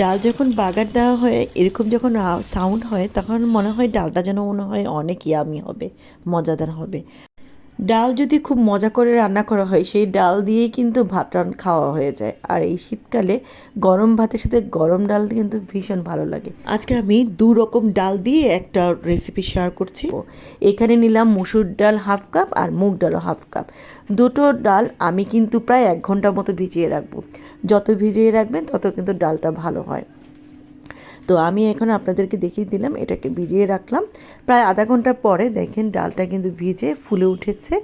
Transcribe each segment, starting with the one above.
ডাল যখন বাগার দেওয়া হয়, এরকম যখন সাউন্ড হয়, তখন মনে হয় ডালটা যেন মনে হয় অনেক ইয়ামি হবে, মজাদার হবে। ডাল যদি খুব মজা করে রান্না করা হয়, সেই ডাল দিয়েই কিন্তু ভাত রান খাওয়া হয়ে যায়। আর এই শীতকালে গরম ভাতের সাথে গরম ডাল কিন্তু ভীষণ ভালো লাগে। আজকে আমি দু রকম ডাল দিয়ে একটা রেসিপি শেয়ার করছি। এখানে নিলাম মুসুর ডাল হাফ কাপ আর মুগ ডালও হাফ কাপ দুটো ডাল আমি কিন্তু প্রায় এক ঘণ্টা মতো ভিজিয়ে রাখব। যত ভিজিয়ে রাখবেন, তত কিন্তু ডালটা ভালো হয়। তো আমি এখন আপনাদেরকে দেখিয়ে দিলাম, এটাকে ভিজিয়ে রাখলাম। প্রায় আধা ঘণ্টা পরে দেখেন ডালটা কিন্তু ভিজে ফুলে উঠেছে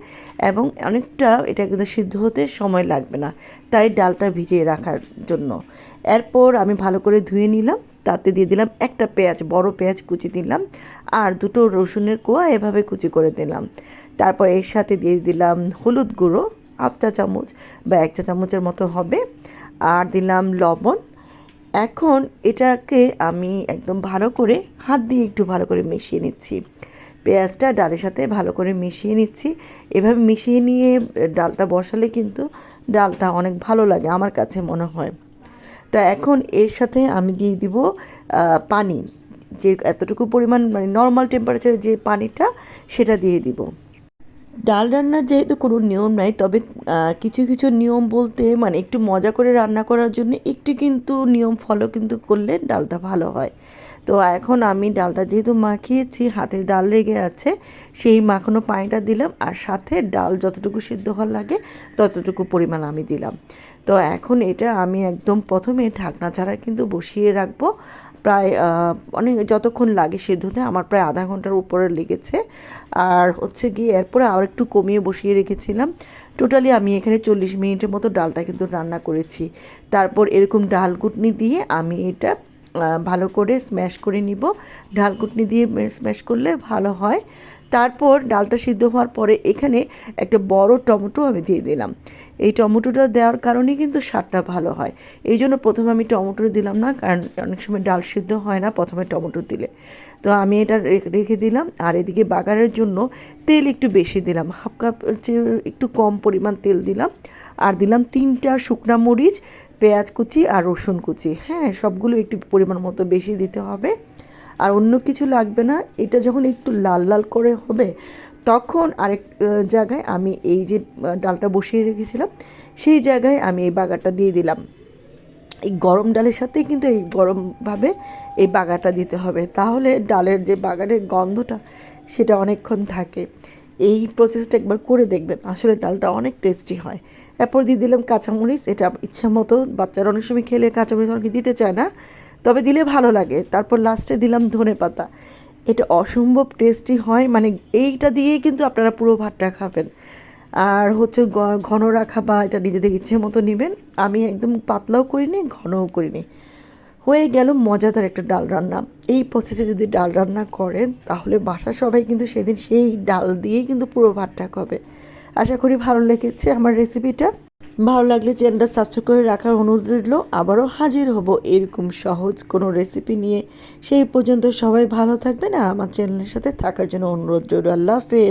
এবং অনেকটা এটা কিন্তু সিদ্ধ হতে সময় লাগবে না, তাই ডালটা ভিজিয়ে রাখার জন্য। এরপর আমি ভালো করে ধুয়ে নিলাম, তাতে দিয়ে দিলাম একটা পেঁয়াজ, বড় পেঁয়াজ কুচি দিলাম আর দুটো রসুনের কোয়া এভাবে কুচি করে দিলাম। তারপর এর সাথে দিয়ে দিলাম হলুদ গুঁড়ো, হাফ চা চামচ বা এক চা চামচের মতো হবে। আর দিলাম লবণ এখন এটাকে আমি একদম ভালো করে হাত দিয়ে একটু ভালো করে মিশিয়ে নিচ্ছি। পেঁয়াজটা ডালের সাথে ভালো করে মিশিয়ে নিচ্ছি। এভাবে মিশিয়ে নিয়ে ডালটা বসালে কিন্তু ডালটা অনেক ভালো লাগে আমার কাছে মনে হয়। তা এখন এর সাথে আমি দিয়ে দিব পানি। যে এতটুকু পরিমাণ মানে নর্মাল টেম্পারেচারে যে পানিটা, সেটা দিয়ে দিব। ডাল রান্নার যেহেতু কোনো নিয়ম নাই, তবে কিছু কিছু নিয়ম বলতে মানে একটু মজা করে রান্না করার জন্য একটু কিন্তু নিয়ম ফলো কিন্তু করলে ডালটা ভালো হয়। তো এখন আমি ডালটা যেহেতু মাখিয়েছি হাতে ডাল লেগে আছে, সেই মাখানো পানিটা দিলাম আর সাথে ডাল যতটুকু সিদ্ধ হওয়ার লাগে ততটুকু পরিমাণ আমি দিলাম। তো এখন এটা আমি একদম প্রথমে ঢাকনা ছাড়া কিন্তু বসিয়ে রাখব। প্রায় অনেক যতক্ষণ লাগে সিদ্ধ হতে, আমার প্রায় আধা ঘণ্টার উপরে লেগেছে। আর হচ্ছে গিয়ে এরপরে আর একটু কমিয়ে বসিয়ে রেখেছিলাম। টোটালি আমি এখানে চল্লিশ মিনিটের মতো ডালটা কিন্তু রান্না করেছি। তারপর এরকম ডাল কুটনি দিয়ে আমি এটা ভালো করে স্ম্যাশ করে নিব। ডাল কুটনি দিয়ে স্ম্যাশ করলে ভালো হয়। তারপর ডালটা সিদ্ধ হওয়ার পরে এখানে একটা বড় টমেটো আমি দিয়ে দিলাম। এই টমেটোটা দেওয়ার কারণেই কিন্তু স্বাদটা ভালো হয়। এই জন্য প্রথমে আমি টমেটো দিলাম না, কারণ অনেক সময় ডাল সিদ্ধ হয় না প্রথমে টমেটো দিলে। তো আমি এটা রেখে- দিলাম। আর এদিকে বাগারের জন্য তেল একটু বেশি দিলাম। হাফ কাপ একটু কম পরিমাণ তেল দিলাম। আর দিলাম তিনটা শুকনা মরিচ। পেঁয়াজ কুচি আর রসুন কুচি। হ্যাঁ সবগুলো একটু পরিমাণ মতো বেশি দিতে হবে। আর অন্য কিছু লাগবে না। এটা যখন একটু লাল লাল করে হবে, তখন আরেক জায়গায় আমি এই যে ডালটা বসিয়ে রেখেছিলাম, সেই জায়গায় আমি এই বাগারটা দিয়ে দিলাম। এই গরম ডালের সাথেই কিন্তু এই গরমভাবে এই বাগাটা দিতে হবে। তাহলে ডালের যে বাগানের গন্ধটা, সেটা অনেকক্ষণ থাকে। এই প্রসেসটা একবার করে দেখবেন। আসলে ডালটা অনেক টেস্টি হয়। এরপর দিয়ে দিলাম কাঁচামরিচ। এটা ইচ্ছা মতো বাচ্চারা অনেক সময় খেলে কাঁচামরিচ অনেকে দিতে চায় না, তবে দিলে ভালো লাগে। তারপর লাস্টে দিলাম ধনে পাতা। এটা অসম্ভব টেস্টি হয় মানে এইটা দিয়েই কিন্তু আপনারা পুরো ভাতটা খাবেন। আর হচ্ছে ঘন রাখা বা এটা নিজেদের ইচ্ছে মতো নেবেন। আমি একদম পাতলাও করিনি, ঘনও করিনি। হয়ে গেল মজাদার একটা ডাল রান্না। এই প্রসেসে যদি ডাল রান্না করেন, তাহলে বাসার সবাই কিন্তু সেদিন সেই ডাল দিয়েই কিন্তু পুরো ভাতটা খাবে। আশা করি ভালো লেগেছে আমার রেসিপিটা। ভালো লাগলে চ্যানেলটা সাবস্ক্রাইব করে রাখার অনুরোধ রইল। আবারও হাজির হব এরকম সহজ কোনো রেসিপি নিয়ে। সেই পর্যন্ত সবাই ভালো থাকবেন আর আমার চ্যানেলের সাথে থাকার জন্য অনুরোধ রইল। আল্লাহ হাফেজ।